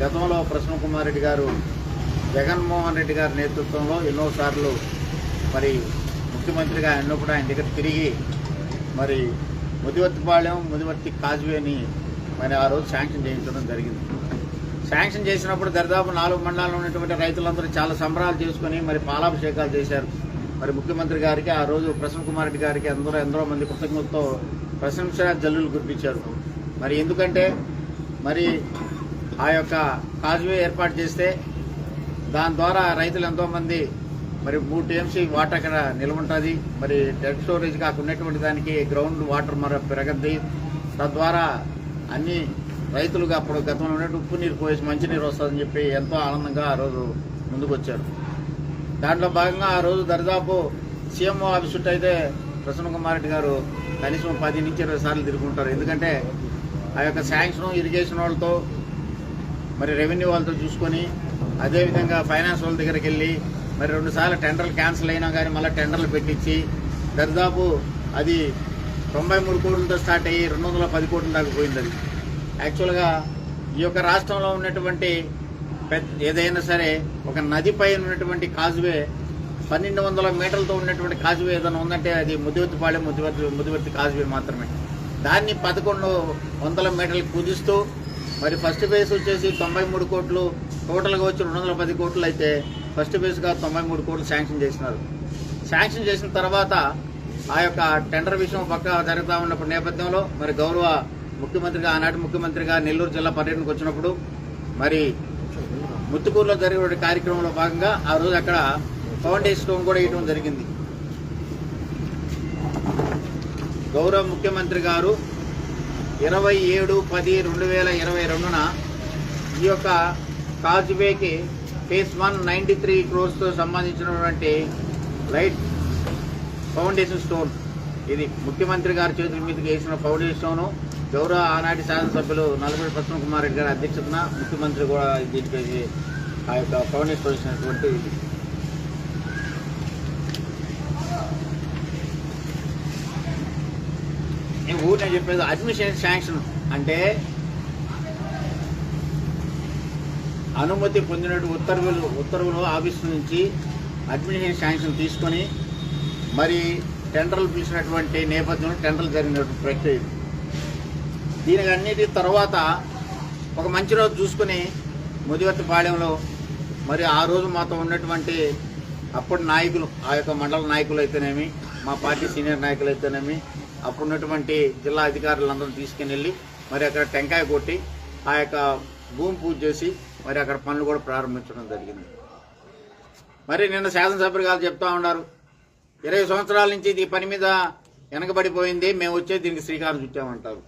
గతంలో ప్రసన్న కుమార్ రెడ్డి గారు జగన్మోహన్ రెడ్డి గారి నేతృత్వంలో ఎన్నోసార్లు మరి ముఖ్యమంత్రిగా ఎన్నప్పుడు ఆయన దగ్గర తిరిగి మరి ముదివర్తిపాళెం ముదివర్తి కాజ్వేని మరి ఆ రోజు శాంక్షన్ చేయించడం జరిగింది. శాంక్షన్ చేసినప్పుడు దరిదాపు నాలుగు మండలాల్లో ఉన్నటువంటి రైతులందరూ చాలా సంబరాలు చేసుకుని మరి పాలాభిషేకాలు చేశారు. మరి ముఖ్యమంత్రి గారికి ఆ రోజు ప్రసన్న కుమార్ రెడ్డి గారికి అందరూ ఎందరో మంది కృతజ్ఞతతో ప్రశంస జల్లులు కురిపించారు. మరి ఎందుకంటే మరి ఆ యొక్క కాజ్వే ఏర్పాటు చేస్తే దాని ద్వారా రైతులు ఎంతోమంది మరి మూడు టీఎంసీ వాటర్ అక్కడ నిల్వ ఉంటుంది మరి డెడ్ స్టోరేజ్ కాక ఉన్నటువంటి దానికి గ్రౌండ్ వాటర్ మరి పెరగద్ది. తద్వారా అన్ని రైతులుగా అప్పుడు గతంలో ఉన్నట్టు ఉప్పు నీరు పోయేసి మంచినీరు వస్తుందని చెప్పి ఎంతో ఆనందంగా ఆ రోజు ముందుకు వచ్చారు దాంట్లో భాగంగా ఆ రోజు దరిదాపు సీఎంఓ ఆఫీస్ అయితే ప్రసన్న కుమార్ రెడ్డి గారు కనీసం పది నుంచి ఇరవై సార్లు తిరుగుంటారు. ఎందుకంటే ఆ యొక్క శాంక్షన్ ఇరిగేషన్ వాళ్ళతో మరి రెవెన్యూ వాళ్ళతో చూసుకొని అదేవిధంగా ఫైనాన్స్ వాళ్ళ దగ్గరికి వెళ్ళి మరి రెండుసార్లు టెండర్లు క్యాన్సిల్ అయినా కానీ మళ్ళీ టెండర్లు పెట్టించి దరిదాపు అది తొంభై మూడు కోట్లతో స్టార్ట్ అయ్యి రెండు వందల పది కోట్ల దాకా పోయింది అది. యాక్చువల్గా ఈ యొక్క రాష్ట్రంలో ఉన్నటువంటి పెద్ద ఏదైనా సరే ఒక నదిపై ఉన్నటువంటి కాజువే పన్నెండు వందల మీటర్లతో ఉన్నటువంటి కాజువే ఏదైనా ఉందంటే అది ముదివర్తిపాళెం ముదివర్తి ముదివర్తి కాజువే మాత్రమే. దాన్ని పదకొండు వందల మీటర్లు కుదిస్తూ మరి ఫస్ట్ బేస్ వచ్చేసి తొంభై మూడు కోట్లు టోటల్గా వచ్చి రెండు వందల పది కోట్లు అయితే ఫస్ట్ ఫేజ్గా తొంభై మూడు కోట్లు శాంక్షన్ చేసినారు. శాంక్షన్ చేసిన తర్వాత ఆ యొక్క టెండర్ విషయం పక్క జరుగుతూ ఉన్నప్పుడు నేపథ్యంలో మరి గౌరవ ముఖ్యమంత్రిగా ఆనాటి ముఖ్యమంత్రిగా నెల్లూరు జిల్లా పర్యటనకు వచ్చినప్పుడు మరి ముత్తుకూరులో జరిగిన కార్యక్రమంలో భాగంగా ఆ రోజు అక్కడ ఫౌండేషన్ స్టోన్ కూడా వేయడం జరిగింది. గౌరవ ముఖ్యమంత్రి గారు ఇరవై ఏడు పది రెండు వేల ఇరవై రెండున ఈ యొక్క కాజ్వేకి ఫేస్ వన్ నైంటీ త్రీ క్రోర్స్తో సంబంధించినటువంటి లైట్ ఫౌండేషన్ స్టోన్ ఇది ముఖ్యమంత్రి గారి చేతుల మీదకి వేసిన ఫౌండేషన్ స్టోను గౌరవ ఆనాటి శాసనసభ్యులు నల్లబడి ప్రసన్న కుమార్ రెడ్డి గారి అధ్యక్షతన ముఖ్యమంత్రి కూడా దీనికి ఆ యొక్క ఫౌండేషన్ వేసినటువంటి ఇది. నేను ఊరినే చెప్పేది అడ్మిషన్ శాంక్షన్ అంటే అనుమతి పొందినట్టు ఉత్తర్వులు ఉత్తర్వులు ఆఫీస్ నుంచి అడ్మిషన్ శాంక్షన్ తీసుకొని మరి టెండర్లు పిలిచినటువంటి నేపథ్యంలో టెండర్లు జరిగినటువంటి ప్రక్రియ దీనికి అన్నిటి తర్వాత ఒక మంచి రోజు చూసుకుని ముదివర్తి పాళ్యంలో మరి ఆ రోజు మాతో ఉన్నటువంటి అప్పుడు నాయకులు ఆ యొక్క మండల నాయకులు అయితేనేమి మా పార్టీ సీనియర్ నాయకులు అయితేనేమి అప్పుడు ఉన్నటువంటి జిల్లా అధికారులందరూ తీసుకుని వెళ్ళి మరి అక్కడ టెంకాయ కొట్టి ఆ యొక్క భూమి పూజ చేసి మరి అక్కడ పనులు కూడా ప్రారంభించడం జరిగింది. మరి నిన్న శాసనసభ్యులు గారు చెప్తా ఉన్నారు ఇరవై సంవత్సరాల నుంచి ఇది పని మీద వెనకబడిపోయింది మేము వచ్చే దీనికి శ్రీకారం చుట్టామంటారు.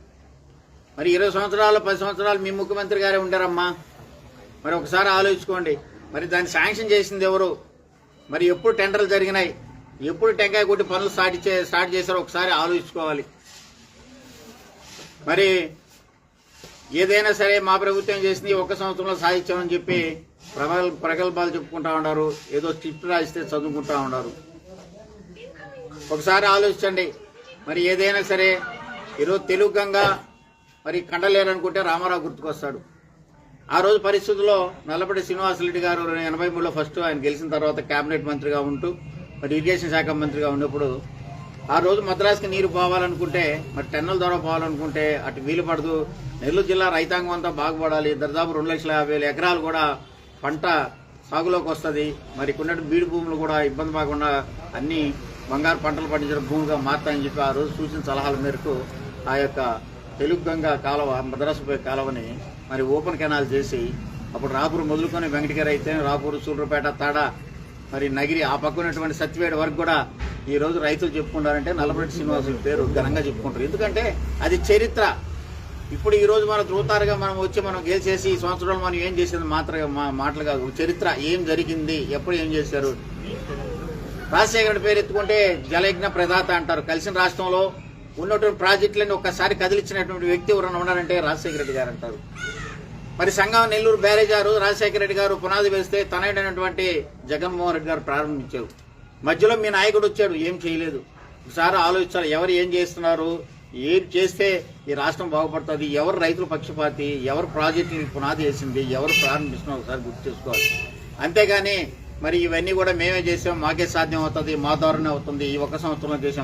మరి ఇరవై సంవత్సరాలు పది సంవత్సరాలు మీ ముఖ్యమంత్రి గారే ఉండారమ్మా? మరి ఒకసారి ఆలోచించుకోండి. మరి దాన్ని శాంక్షన్ చేసింది ఎవరు? మరి ఎప్పుడు టెండర్లు జరిగినాయి? ఎప్పుడు టెంకాయ కొట్టి పనులు స్టార్ట్ చే స్టార్ట్ చేశారో ఒకసారి ఆలోచించుకోవాలి. మరి ఏదైనా సరే మా ప్రభుత్వం చేసింది ఒక సంవత్సరంలో సాధించామని చెప్పి ప్రగల్ ప్రగల్భాలు చెప్పుకుంటా ఉన్నారు. ఏదో స్క్రిప్ట్ రాస్తే చదువుకుంటా ఉన్నారు. ఒకసారి ఆలోచించండి. మరి ఏదైనా సరే ఈరోజు తెలుగు గంగ మరి కండలేరనుకుంటే రామారావు గుర్తుకొస్తాడు. ఆ రోజు పరిస్థితుల్లో నల్లపడి శ్రీనివాసరెడ్డి గారు ఎనభై మూడులో ఫస్ట్ ఆయన గెలిచిన తర్వాత కేబినెట్ మంత్రిగా ఉంటూ మరి ఇరిగేషన్ శాఖ మంత్రిగా ఉన్నప్పుడు ఆ రోజు మద్రాసుకి నీరు పోవాలనుకుంటే మరి టెన్నల ద్వారా పోవాలనుకుంటే అటు వీలు పడదు. నెల్లూరు జిల్లా రైతాంగం అంతా బాగుపడాలి. దాదాపు రెండు లక్షల యాభై వేల ఎకరాలు కూడా పంట సాగులోకి వస్తుంది. మరి కొన్నట్టు బీడు భూములు కూడా ఇబ్బంది పడకుండా అన్ని బంగారు పంటలు పండించిన భూమిగా మారుతాయని చెప్పి ఆ రోజు సూచన సలహాల మేరకు ఆ యొక్క తెలుగు గంగ కాలువ మద్రాసుపై కాలువని మరి ఓపెన్ కెనాల్ చేసి అప్పుడు రాపూర్ మొదలుకొని వెంకటగిరి అయితే రాపూర్ సూళ్ళూరుపేట తాడ మరి నగిరి ఆ పక్క ఉన్నటువంటి సత్యవేడ వరకు కూడా ఈ రోజు రైతులు చెప్పుకుంటారంటే నల్లబెట్టి శ్రీనివాసుల పేరు ఘనంగా చెప్పుకుంటారు. ఎందుకంటే అది చరిత్ర. ఇప్పుడు ఈ రోజు మనం ధృవతారుగా మనం వచ్చి మనం గెలిచేసి ఈ సంవత్సరాలు మనం ఏం చేసేది మాత్రమే మా మాటలు కాదు. చరిత్ర ఏం జరిగింది ఎప్పుడు ఏం చేశారు? రాజశేఖర పేరు ఎత్తుకుంటే జలయజ్ఞ ప్రదాత అంటారు. కలిసిన రాష్ట్రంలో ఉన్నటువంటి ప్రాజెక్టులను ఒక్కసారి కదిలించినటువంటి వ్యక్తి ఎవరైనా ఉన్నారంటే రాజశేఖర రెడ్డి గారు అంటారు. మరి సంఘం నెల్లూరు బ్యారేజ్ గారు రాజశేఖర రెడ్డి గారు పునాది వేస్తే తనయుడైనటువంటి జగన్మోహన్ రెడ్డి గారు ప్రారంభించారు. మధ్యలో మీ నాయకుడు వచ్చాడు ఏం చేయలేదు. ఒకసారి ఆలోచించాలి ఎవరు ఏం చేస్తున్నారు ఏం చేస్తే ఈ రాష్ట్రం బాగుపడుతుంది ఎవరు రైతుల పక్షపాతి ఎవరు ప్రాజెక్టుని పునాది వేసింది ఎవరు ప్రారంభిస్తున్నారు ఒకసారి గుర్తు చేసుకోవాలి. అంతేగాని మరి ఇవన్నీ కూడా మేమే చేసాం మాకే సాధ్యం అవుతుంది మా ద్వారానే అవుతుంది ఈ ఒక సంవత్సరంలో చేసాం.